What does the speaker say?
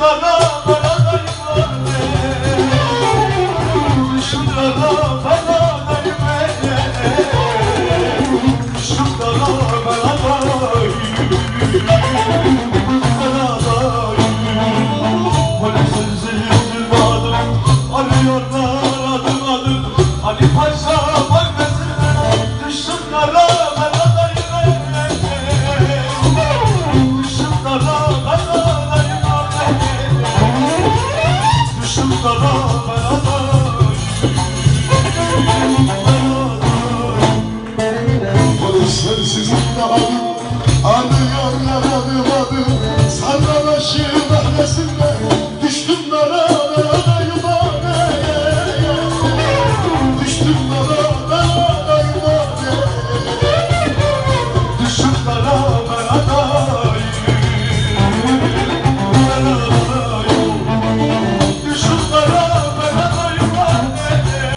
Allah'a Dara beraber Polis sensiz anlamadım Anıyor anlamadım Sarıbaşı mahallesinde Düştüm dara dara yuvana Düştüm dara